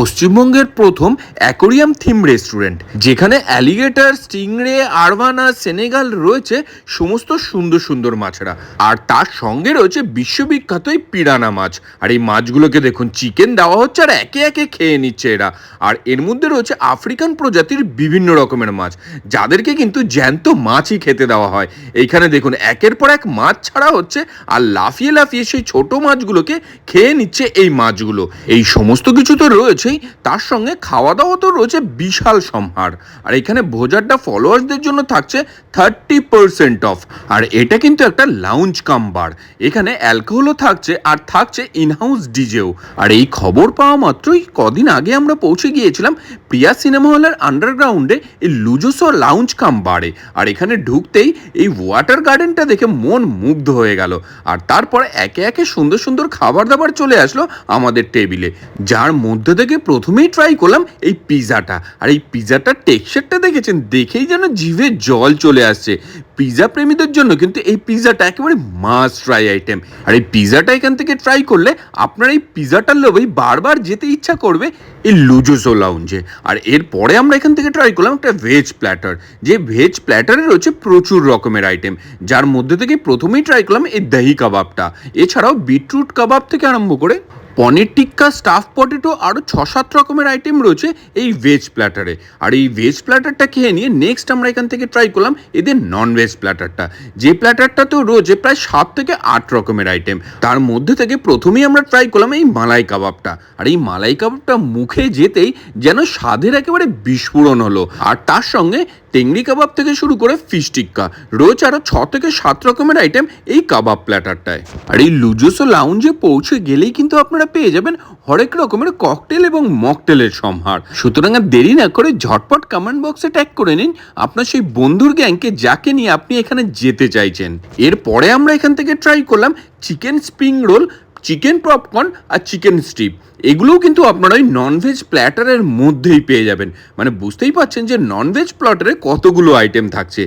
পশ্চিমবঙ্গের প্রথম aquarium theme restaurant, যেখানে অ্যালিগেটর, স্টিংরে আরবানা সেনেগাল রয়েছে সমস্ত সুন্দর সুন্দর মাছেরা। আর তার সঙ্গে রয়েছে বিশ্ববিখ্যাত এই পিরানা মাছ। আর এই মাছগুলোকে দেখুন, চিকেন দেওয়া হচ্ছে আর একে একে খেয়ে নিচ্ছে এরা। আর এর মধ্যে রয়েছে আফ্রিকান প্রজাতির বিভিন্ন রকমের মাছ, যাদেরকে কিন্তু জ্যান্ত মাছই খেতে দেওয়া হয়। এইখানে দেখুন, একের পর এক মাছ ছাড়া হচ্ছে আর লাফিয়ে লাফিয়ে সেই ছোট মাছগুলোকে খেয়ে নিচ্ছে এই মাছগুলো। এই সমস্ত কিছু তো রয়েছেই তার সঙ্গে খাওয়া দাওয়া তো রয়েছে বিশাল সম্হার আর এখানে ভোজারটা ফলোয়ার্সদের জন্য থাকছে থার্টি পার্সেন্ট অফ আর এটা কিন্তু একটা লাউঞ্জ কাম বার এখানে অ্যালকোহলও থাকছে, আর থাকছে ইনহাউস ডিজেও আর এই খবর পাওয়া মাত্রই কদিন আগে আমরা পৌঁছে গিয়েছিলাম প্রিয়া সিনেমা হলের আন্ডারগ্রাউন্ডে এই লুজোসো লাউঞ্জ কাম বারে আর এখানে ঢুকতেই এই ওয়াটার গার্ডেনটা দেখে মন মুগ্ধ হয়ে গেল। আর তারপর একে একে সুন্দর সুন্দর খাবার দাবার চলে আসলো আমাদের টেবিলে যার মধ্যে থেকে প্রথমেই ট্রাই করলাম এই পিৎজাটা আর এই পিৎজাটার টেক্সচারটা দেখেছেন? দেখেই যেন জিভে জল চলে আসছে। পিৎজা প্রেমীদের জন্য কিন্তু এই পিৎজাটা একেবারে মাস্ট ট্রাই আইটেম আর এই পিৎজাটা এখান থেকে ট্রাই করলে আপনার এই পিৎজাটার লোভেই বারবার যেতে ইচ্ছা করবে এই লুজোসো লাউঞ্জে আর এরপরে আমরা এখান থেকে ট্রাই করলাম একটা ভেজ প্ল্যাটার যে ভেজ প্ল্যাটারে রয়েছে প্রচুর রকমের আইটেম যার মধ্যে থেকে প্রথমেই ট্রাই করলাম এই দহি কাবাবটা এছাড়াও বিটরুট কাবাব থেকে আরম্ভ করে পনির টিক্কা স্টাফ পটেটো আরও ছ সাত রকমের আইটেম রয়েছে এই ভেজ প্ল্যাটারে আর এই ভেজ প্ল্যাটারটা খেয়ে নিয়ে নেক্সট আমরা এখান থেকে ট্রাই করলাম এদের নন ভেজ প্ল্যাটারটা যে প্ল্যাটারটাতেও রয়েছে প্রায় সাত থেকে আট রকমের আইটেম তার মধ্যে থেকে প্রথমেই আমরা ট্রাই করলাম এই মালাই কাবাবটা আর এই মালাই কাবাবটা মুখে যেতেই যেন স্বাদের একেবারে বিস্ফোরণ হলো। আর তার সঙ্গে টেংরি কাবাব থেকে শুরু করে ফিশ টিক্কা। রয়েছে আরও ছ থেকে সাত রকমের আইটেম এই কাবাব প্ল্যাটারটায় আর এই লুজোসো লাউঞ্জে পৌঁছে গেলেই কিন্তু আপনারা পেয়ে যাবেন হরেক রকমের ককটেল এবং মকটেলের সম্হার সুতরাং আর দেরি না করে ঝটপট কমেন্ট বক্সে ট্যাগ করে নিন আপনার সেই বন্ধুর গ্যাংকে যাকে নিয়ে আপনি এখানে যেতে চাইছেন। এরপরে আমরা এখান থেকে ট্রাই করলাম chicken spring roll chicken popcorn আর চিকেন স্টিপ এগুলোও কিন্তু আপনারা ওই ননভেজ প্ল্যাটারের মধ্যেই পেয়ে যাবেন। মানে বুঝতেই পাচ্ছেন যে ননভেজ প্ল্যাটারে কতগুলো আইটেম থাকছে।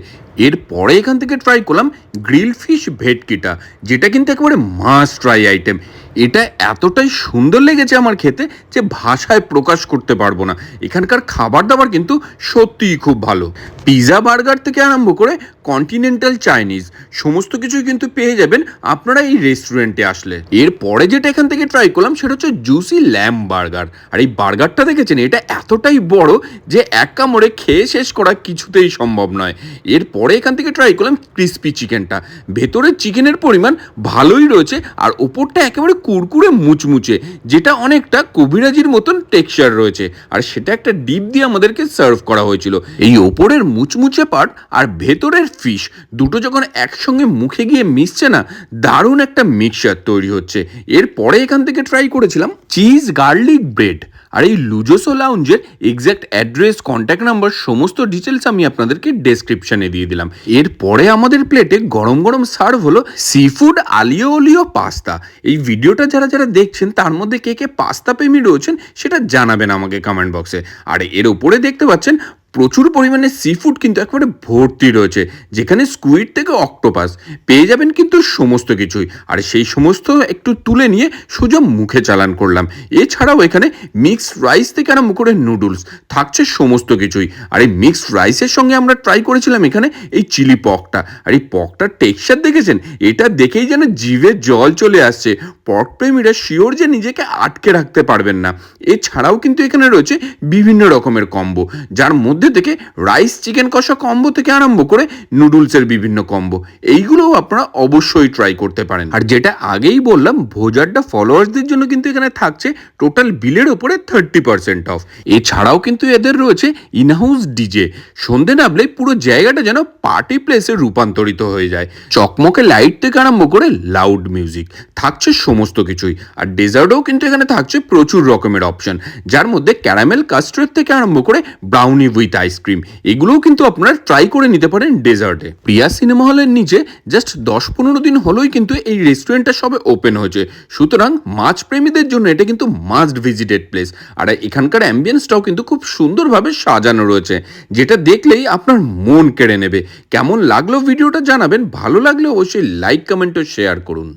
এরপরে এখান থেকে ট্রাই করলাম গ্রিল ফিশ ভেটকিটা, যেটা কিন্তু একেবারে মাস্ট ট্রাই আইটেম এটা এতটাই সুন্দর লেগেছে আমার খেতে যে ভাষায় প্রকাশ করতে পারব না। এখানকার খাবার দাবার কিন্তু সত্যিই খুব ভালো। পিৎজা বার্গার থেকে আরম্ভ করে কন্টিনেন্টাল চাইনিজ সমস্ত কিছুই কিন্তু পেয়ে যাবেন আপনারা এই রেস্টুরেন্টে আসলে। এরপরে যেটা এখান থেকে ট্রাই করলাম সেটা হচ্ছে জুসি ল্যাম্প বার্গার আর এই বার্গারটা দেখেছেন? এটা এতটাই বড় যে এক কামড়ে খেয়ে শেষ করা কিছুতেই সম্ভব নয়। এরপরে এখান থেকে ট্রাই করলাম ক্রিস্পি চিকেনটা ভেতরের চিকেনের পরিমাণ ভালোই রয়েছে, আর ওপরটা একেবারে কুরকুরে মুচমুচে, যেটা অনেকটা কবিরাজির মতন টেক্সচার রয়েছে। আর সেটা একটা ডিপ দিয়ে আমাদেরকে সার্ভ করা হয়েছিল। এই ওপরের মুচমুচে পার্ট আর ভেতরের ফিশ, দুটো যখন একসঙ্গে মুখে গিয়ে মিশছে না, দারুণ একটা মিক্সচার তৈরি হচ্ছে। এরপরে এখান থেকে ট্রাই করেছিলাম চিজ গার্লিক ব্রেড আর এই লুজোসো লাউঞ্জের এক্স্যাক্ট অ্যাড্রেস কন্ট্যাক্ট নাম্বার সমস্ত ডিটেলস আমি আপনাদেরকে ডেসক্রিপশনে দিয়ে দিলাম। এরপরে আমাদের প্লেটে গরম গরম সার্ভ হলো seafood aglio olio pasta. এই ভিডিওটা যারা যারা দেখছেন, তার মধ্যে কে কে পাস্তা প্রেমী রয়েছেন, সেটা জানাবেন আমাকে কমেন্ট বক্সে আর এর উপরে দেখতে পাচ্ছেন প্রচুর পরিমাণে সি ফুড কিন্তু একেবারে ভর্তি রয়েছে, যেখানে স্কুইড থেকে অক্টোপাস পেয়ে যাবেন কিন্তু সমস্ত কিছুই। আর সেই সমস্ত একটু তুলে নিয়ে সোজা মুখে চালান করলাম। এছাড়াও এখানে মিক্সড রাইস থেকে আরম্ভ করে নুডলস থাকছে সমস্ত কিছুই। আর এই মিক্সড রাইসের সঙ্গে আমরা ট্রাই করেছিলাম এখানে এই চিলি পকটা। আর এই পকটার টেক্সচার দেখেছেন? এটা দেখেই যেন জিভে জল চলে আসছে। পক প্রেমীরা শিওর যে নিজেকে আটকে রাখতে পারবেন না। এছাড়াও কিন্তু এখানে রয়েছে বিভিন্ন রকমের কম্বো যার মধ্যে থেকে রাইস চিকেন কষা কম্বো থেকে আরম্ভ করে নুডলসের বিভিন্ন কম্বো এইগুলোও আপনারা অবশ্যই ট্রাই করতে পারেন। আর যেটা আগেই বললাম, ভোজারটা ফলোয়ার্সদের জন্য কিন্তু এখানে থাকছে টোটাল বিলের ওপরে থার্টি পার্সেন্ট অফ এছাড়াও কিন্তু এদের রয়েছে ইনহাউস ডিজে সন্ধে নামলে পুরো জায়গাটা যেন পার্টি প্লেসে রূপান্তরিত হয়ে যায়। চকমকে লাইট থেকে আরম্ভ করে লাউড মিউজিক থাকছে সমস্ত কিছুই। আর ডেজার্টও কিন্তু এখানে থাকছে প্রচুর রকমের অপশন যার মধ্যে ক্যারামেল কাস্টার্ড থেকে আরম্ভ করে ব্রাউনি উইথ আইসক্রিম এগুলোও কিন্তু আপনারা ট্রাই করে নিতে পারেন ডেজার্টে। প্রিয়া সিনেমা হলের নিচে জাস্ট দশ পনেরো দিন হলোই কিন্তু এই রেস্টুরেন্টটা সবে ওপেন হয়েছে। সুতরাং মাছ প্রেমীদের জন্য এটা কিন্তু মাস্ট ভিজিটেড প্লেস আর এখানকার অ্যাম্বিয়েন্সটাও কিন্তু খুব সুন্দরভাবে সাজানো রয়েছে। যেটা দেখলেই আপনার মন কেড়ে নেবে। কেমন লাগল ভিডিওটা জানাবেন। ভালো লাগলে অবশ্যই লাইক কমেন্ট ও শেয়ার করুন।